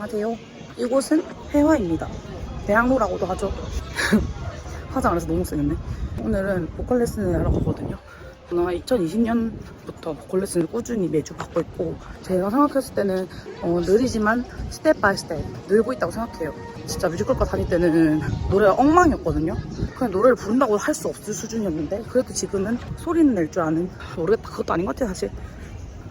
안녕하세요. 이곳은 회화입니다. 대학로라고도 하죠. 화장 안 해서 너무 못생겼네. 오늘은 보컬 레슨을 하러 가거든요. 나 2020년부터 보컬 레슨을 꾸준히 매주 받고 있고 제가 생각했을 때는 어, 느리지만 스텝 바이 스텝 늘고 있다고 생각해요. 진짜 뮤지컬과 다닐 때는 노래가 엉망이었거든요. 그냥 노래를 부른다고 할 수 없을 수준이었는데 그래도 지금은 소리는 낼 줄 아는 모르겠다. 그것도 아닌 것 같아요 사실.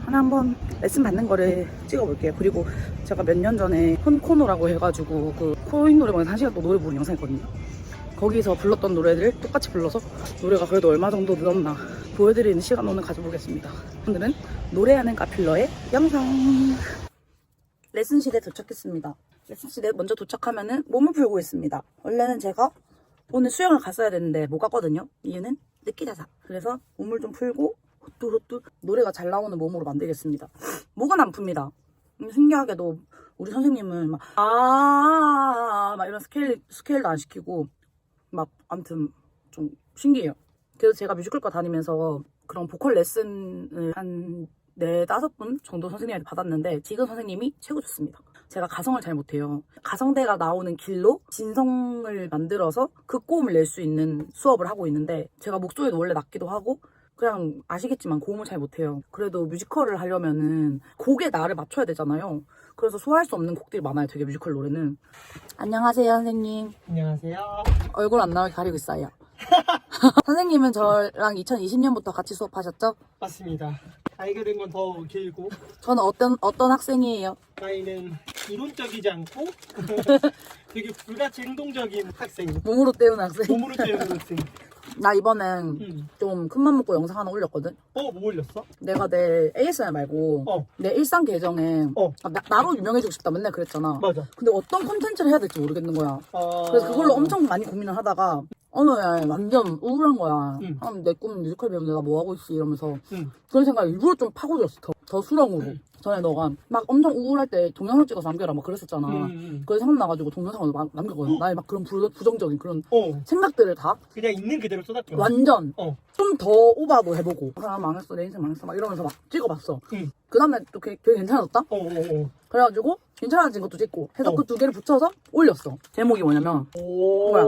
하나 한번 레슨 받는 거를 찍어볼게요. 그리고 제가 몇 년 전에 콘코노라고 해가지고 그 코인 노래방에서 한 시간 동안 노래 부른 영상이 있거든요. 거기서 불렀던 노래를 똑같이 불러서 노래가 그래도 얼마 정도 늘었나 보여드리는 시간 오늘 가져보겠습니다. 오늘은 노래하는 카필러의 영상. 레슨실에 도착했습니다. 레슨실에 먼저 도착하면은 몸을 풀고 있습니다. 원래는 제가 오늘 수영을 갔어야 되는데 못 갔거든요. 이유는 늦게 자서. 그래서 몸을 좀 풀고 호 뚜호뚜 노래가 잘 나오는 몸으로 만들겠습니다. 목은 안 풉니다. 음, 신기하게도 우리 선생님은 막, 아, 막 이런 스케일, 스케일도 안 시키고, 막, 아무튼 좀 신기해요. 그래서 제가 뮤지컬과 다니면서 그런 보컬 레슨을 한 네, 다섯 분 정도 선생님한테 받았는데, 지금 선생님이 최고 좋습니다. 제가 가성을 잘 못해요. 가성대가 나오는 길로 진성을 만들어서 그 고음을 낼 수 있는 수업을 하고 있는데, 제가 목소리도 원래 낮기도 하고, 그냥 아시겠지만 고음을 잘 못해요. 그래도 뮤지컬을 하려면은 곡에 나를 맞춰야 되잖아요. 그래서 소화할 수 없는 곡들이 많아요. 되게 뮤지컬 노래는. 안녕하세요, 선생님. 안녕하세요. 얼굴 안 나오게 가리고 있어요. 선생님은 저랑 2020년부터 같이 수업하셨죠? 맞습니다. 나이가 된건 더 길고 저는 어떤 어떤 학생이에요? 나이는 이론적이지 않고 되게 불같이 행동적인 학생. 몸으로 때우는 학생. 몸으로 때우는 학생. 나 이번엔 음. 좀 큰맘 먹고 영상 하나 올렸거든. 어, 뭐 올렸어? 내가 내 ASMR 말고 어. 내 일상 계정에 어. 아, 나, 나로 유명해지고 싶다 맨날 그랬잖아. 맞아. 근데 어떤 콘텐츠를 해야 될지 모르겠는 거야. 어... 그래서 그걸로 엄청 많이 고민을 하다가 어느 날 완전 우울한 거야. 응. 아, 내 꿈은 뮤지컬 배우면 내가 뭐 하고 있지 이러면서 응. 그런 생각을 일부러 좀 파고들었어. 더, 더 수렁으로. 전에 너가 막 엄청 우울할 때 동영상 찍어서 남겨라 막 그랬었잖아. 음, 음. 그래서 생각나가지고 동영상을 막 남겼거든. 나의 막 그런 부, 부정적인 그런 어. 생각들을 다 그냥 있는 그대로 쏟았죠. 완전 어. 좀 더 오바도 해보고 아 망했어 내 인생 망했어 막 이러면서 막 찍어봤어. 응. 그 다음날 또 되게, 되게 괜찮았다. 어, 어, 어. 그래가지고 괜찮아진 것도 찍고 해서 어. 그 두 개를 붙여서 올렸어. 제목이 뭐냐면 오. 뭐야?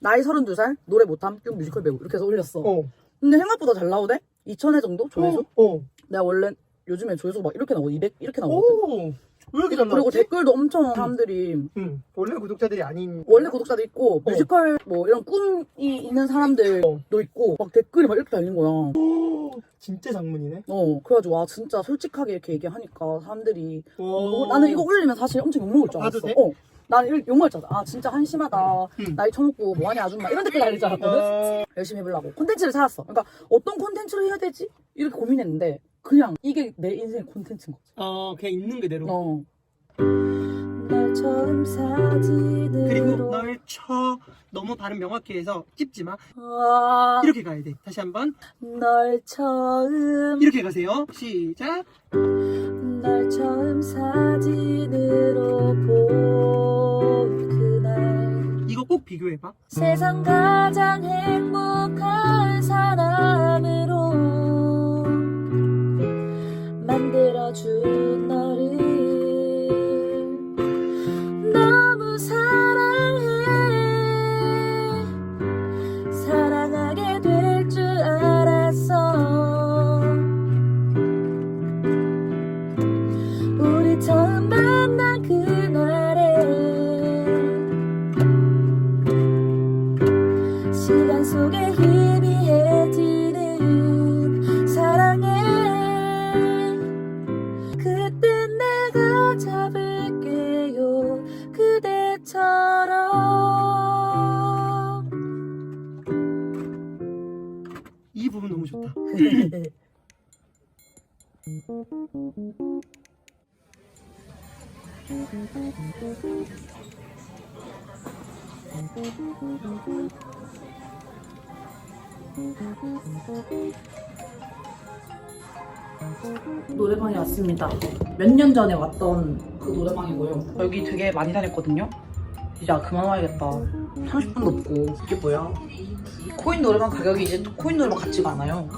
나이 32살 노래 못함 쭉 뮤지컬 배우 이렇게 해서 올렸어. 어. 근데 생각보다 잘 나오대? 2,000회 정도 조회수? 어. 내가 원래 요즘에 조회수가 막 이렇게 나오고 200 이렇게 나오거든. 오. 왜 이렇게 잘 그리고 나왔지? 댓글도 엄청 사람들이 응. 원래 구독자들이 아닌. 원래 구독자도 있고 어. 뮤지컬 뭐 이런 꿈이 있는 사람들도 있고 막 댓글이 막 이렇게 달린 거야. 오. 진짜 장문이네. 어 그래가지고 와 진짜 솔직하게 이렇게 얘기하니까 사람들이 오. 어, 나는 이거 올리면 사실 엄청 욕먹을 줄 봐도 알았어. 돼? 어. 나는 이렇게 욕먹을 줄 알았어. 아 진짜 한심하다. 응. 나이 처먹고 뭐하냐 아줌마 이런 댓글 달릴 줄 알았거든. 어. 열심히 해보려고 콘텐츠를 찾았어. 그러니까 어떤 콘텐츠를 해야 되지? 이렇게 고민했는데 그냥 이게 내 인생의 콘텐츠인 거지. 어, 그냥 있는 그대로. 어. 날 처음 사진으로 그리고 널 쳐. 너무 발음 명확히 해서 찝지 마. 아, 이렇게 가야 돼. 다시 한번. 널 처음 이렇게 가세요. 시작. 널 처음 사진으로 본 그날 이거 꼭 비교해봐. 세상 가장 행복한 사람으로 만들어준 너를 부분 너무 좋다. 노래방에 왔습니다. 몇 년 전에 왔던 그 노래방이고요. 여기 되게 많이 다녔거든요. 이제 아, 그만 와야겠다. 30분 넘고 이게 뭐야? 코인 노래방 가격이 이제 또 코인 노래방 같지가 않아요.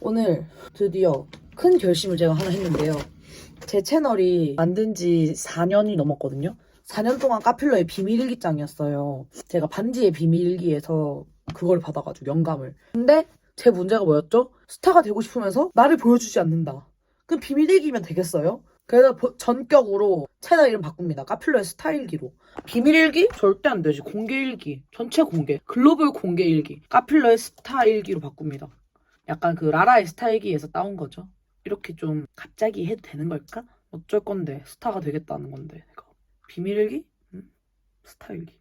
오늘 드디어 큰 결심을 제가 하나 했는데요. 제 채널이 만든 지 4년이 넘었거든요. 4년 동안 카필러의 비밀일기장이었어요. 제가 반지의 비밀일기에서 그걸 받아가지고 영감을. 근데 제 문제가 뭐였죠? 스타가 되고 싶으면서 나를 보여주지 않는다. 그럼 비밀일기면 되겠어요? 그래서 보- 전격으로 채널 이름 바꿉니다. 카필러의 스타일기로. 비밀일기? 절대 안 되지. 공개일기. 전체 공개. 글로벌 공개일기. 카필러의 스타일기로 바꿉니다. 약간 그 라라의 스타일기에서 따온 거죠. 이렇게 좀 갑자기 해도 되는 걸까? 어쩔 건데 스타가 되겠다는 건데 비밀일기? 응? 스타일기.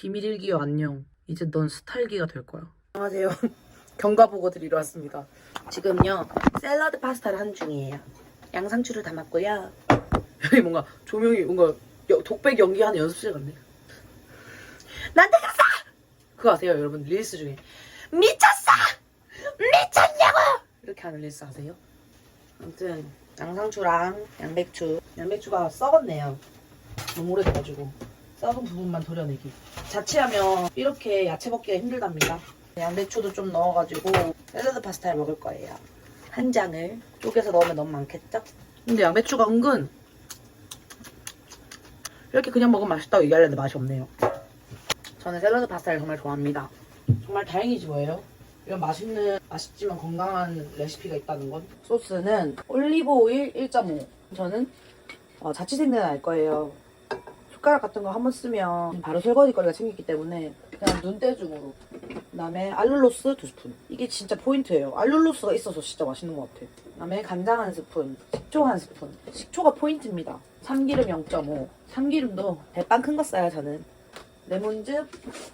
비밀일기요 안녕. 이제 넌 스타일기가 될 거야. 안녕하세요. 경과 보고 드리러 왔습니다. 지금요 샐러드 파스타를 하는 중이에요. 양상추를 담았고요. 여기 뭔가 조명이 뭔가 여- 독백 연기하는 연습실 같네. 난 되겠어! 그거 아세요 여러분 릴스 중에 미쳤어! 미쳤냐고! 이렇게 하는 릴스 아세요? 아무튼 양상추랑 양배추 양배추가 썩었네요. 너무 오래돼가지고 썩은 부분만 도려내기. 자취하면 이렇게 야채 먹기가 힘들답니다. 양배추도 좀 넣어가지고 샐러드 파스타를 먹을 거예요. 한 장을 쪼개서 넣으면 너무 많겠죠? 근데 양배추가 은근 이렇게 그냥 먹으면 맛있다고 얘기하려는데 맛이 없네요. 저는 샐러드 파스타를 정말 좋아합니다. 정말 다행이지 뭐예요. 이런 맛있는, 맛있지만 건강한 레시피가 있다는 건. 소스는 올리브 오일 1.5. 저는 어, 자취생들은 알 거예요. 숟가락 같은 거 한 번 쓰면 바로 설거지 거리가 생기기 때문에 그냥 눈대중으로. 그다음에 알룰로스 두 스푼. 이게 진짜 포인트예요. 알룰로스가 있어서 진짜 맛있는 것 같아. 그다음에 간장 한 스푼, 식초 한 스푼. 식초가 포인트입니다. 참기름 0.5. 참기름도 대빵 큰 거 써요 저는. 레몬즙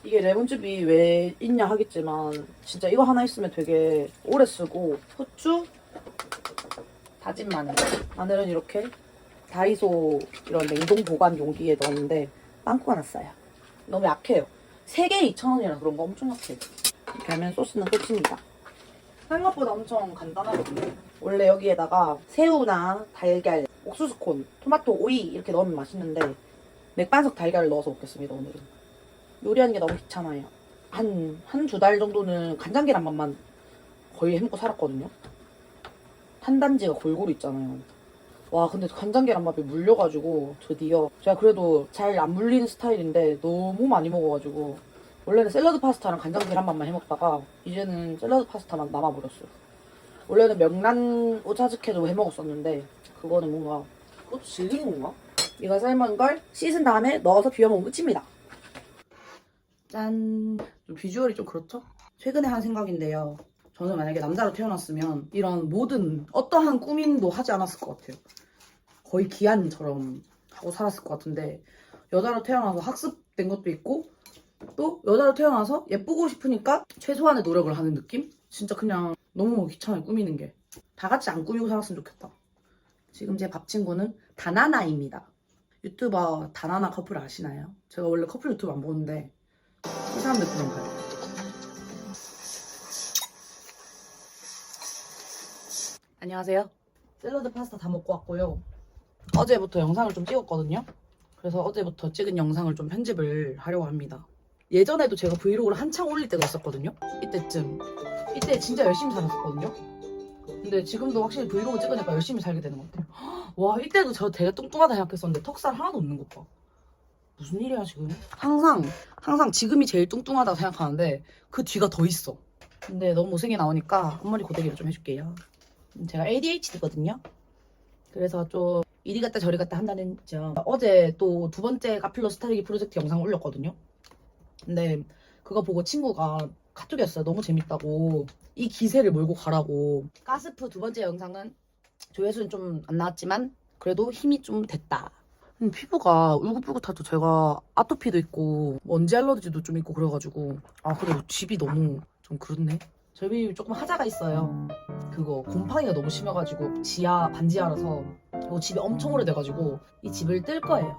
이게 레몬즙이 왜 있냐 하겠지만 진짜 이거 하나 있으면 되게 오래 쓰고 후추 다진 마늘 마늘은 이렇게 다이소 이런 냉동 보관 용기에 넣었는데 빵꾸가 났어요 너무 약해요 3개에 2,000원이라 그런 거 엄청 약해요 이렇게 하면 소스는 끝입니다 생각보다 엄청 간단하거든요 원래 여기에다가 새우나 달걀 옥수수콘 토마토 오이 이렇게 넣으면 맛있는데 맥반석 달걀을 넣어서 먹겠습니다 오늘은 요리하는 게 너무 귀찮아요. 한, 한 두 달 정도는 간장 계란밥만 거의 해먹고 살았거든요. 탄단지가 골고루 있잖아요. 와, 근데 간장 계란밥이 물려가지고 드디어 제가 그래도 잘 안 물리는 스타일인데 너무 많이 먹어가지고 원래는 샐러드 파스타랑 간장 계란밥만 해먹다가 이제는 샐러드 파스타만 남아버렸어요. 원래는 명란 오차즈케도 해먹었었는데 그거는 뭔가 그것도 질긴 건가? 이거 삶은 걸 씻은 다음에 넣어서 비벼먹으면 끝입니다. 짠. 좀 비주얼이 좀 그렇죠? 최근에 한 생각인데요. 저는 만약에 남자로 태어났으면 이런 모든 어떠한 꾸밈도 하지 않았을 것 같아요. 거의 기한처럼 하고 살았을 것 같은데 여자로 태어나서 학습된 것도 있고 또 여자로 태어나서 예쁘고 싶으니까 최소한의 노력을 하는 느낌? 진짜 그냥 너무 귀찮아요 꾸미는 게. 다 같이 안 꾸미고 살았으면 좋겠다. 지금 제 밥 친구는 다나나입니다. 유튜버 다나나 커플 아시나요? 제가 원래 커플 유튜브 안 보는데 이 사람들 그런 거예요. 안녕하세요. 샐러드 파스타 다 먹고 왔고요. 어제부터 영상을 좀 찍었거든요. 그래서 어제부터 찍은 영상을 좀 편집을 하려고 합니다. 예전에도 제가 브이로그를 한창 올릴 때가 있었거든요. 이때쯤. 이때 진짜 열심히 살았었거든요. 근데 지금도 확실히 브이로그 찍으니까 열심히 살게 되는 것 같아요. 와, 이때도 저 되게 뚱뚱하다 생각했었는데 턱살 하나도 없는 것 봐. 무슨 일이야, 지금? 항상, 항상 지금이 제일 뚱뚱하다고 생각하는데 그 뒤가 더 있어. 근데 너무 못생겨 나오니까 앞머리 고데기를 좀 해줄게요. 제가 ADHD거든요. 그래서 좀 이리 갔다 저리 갔다 한다는 점. 어제 또 두 번째 가필러 스타일기 프로젝트 영상 올렸거든요. 근데 그거 보고 친구가 카톡이 왔어요. 너무 재밌다고. 이 기세를 몰고 가라고. 가스프 두 번째 영상은 조회수는 좀 안 나왔지만 그래도 힘이 좀 됐다. 음, 피부가 울긋불긋하죠. 제가 아토피도 있고 먼지 알러지도 좀 있고 그래가지고 아 그리고 집이 너무 좀 그렇네. 저희 조금 하자가 있어요. 그거 곰팡이가 너무 심해가지고 지하 반지하라서 집이 엄청 오래돼가지고 이 집을 뜰 거예요.